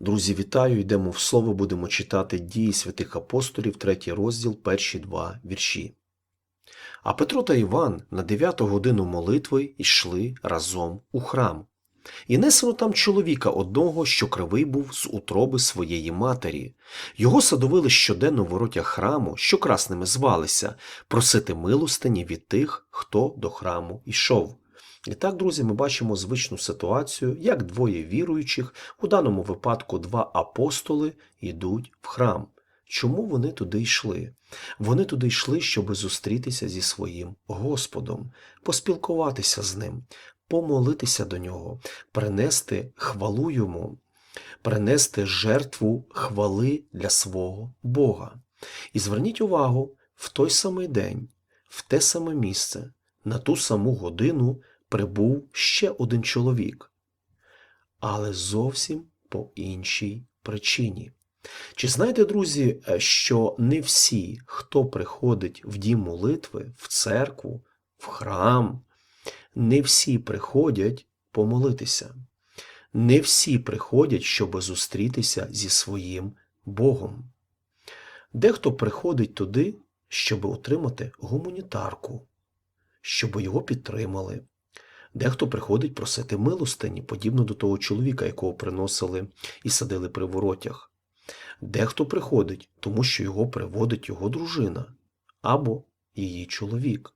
Друзі, вітаю! Йдемо в слово, будемо читати дії святих апостолів, третій розділ, перші два вірші. А Петро та Іван на дев'яту годину молитви йшли разом у храм. І несено там чоловіка одного, що кривий був з утроби своєї матері. Його садовили щоденно в воротях храму, що красними звалися, просити милостині від тих, хто до храму йшов. І так, друзі, ми бачимо звичну ситуацію, як двоє віруючих, у даному випадку два апостоли, йдуть в храм. Чому вони туди йшли? Вони туди йшли, щоб зустрітися зі своїм Господом, поспілкуватися з ним, помолитися до нього, принести хвалу йому, принести жертву хвали для свого Бога. І зверніть увагу, в той самий день, в те саме місце, на ту саму годину прибув ще один чоловік, але зовсім по іншій причині. Чи знаєте, друзі, е, що не всі, хто приходить в дім молитви, в церкву, в храм, не всі приходять помолитися. Не всі приходять, щоб зустрітися зі своїм Богом. Дехто приходить туди, щоб отримати гуманітарку, щоб його підтримали. Дехто приходить просити милостині, подібно до того чоловіка, якого приносили і садили при воротях. Дехто приходить, тому що його приводить його дружина або її чоловік.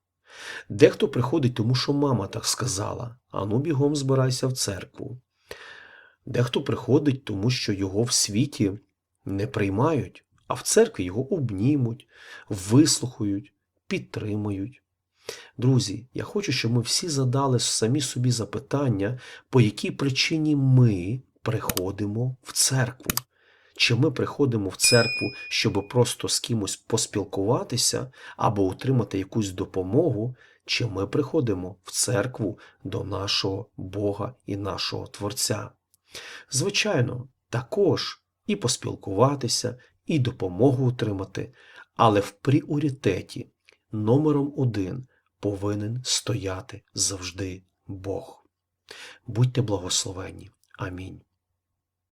Дехто приходить, тому що мама так сказала, ану бігом збирайся в церкву. Дехто приходить, тому що його в світі не приймають, а в церкві його обнімуть, вислухають, підтримують. Друзі, я хочу, щоб ми всі задали самі собі запитання, по якій причині ми приходимо в церкву. Чи ми приходимо в церкву, щоб просто з кимось поспілкуватися або отримати якусь допомогу, чи ми приходимо в церкву до нашого Бога і нашого Творця? Звичайно, також і поспілкуватися, і допомогу отримати, але в пріоритеті номером один повинен стояти завжди Бог. Будьте благословенні. Амінь.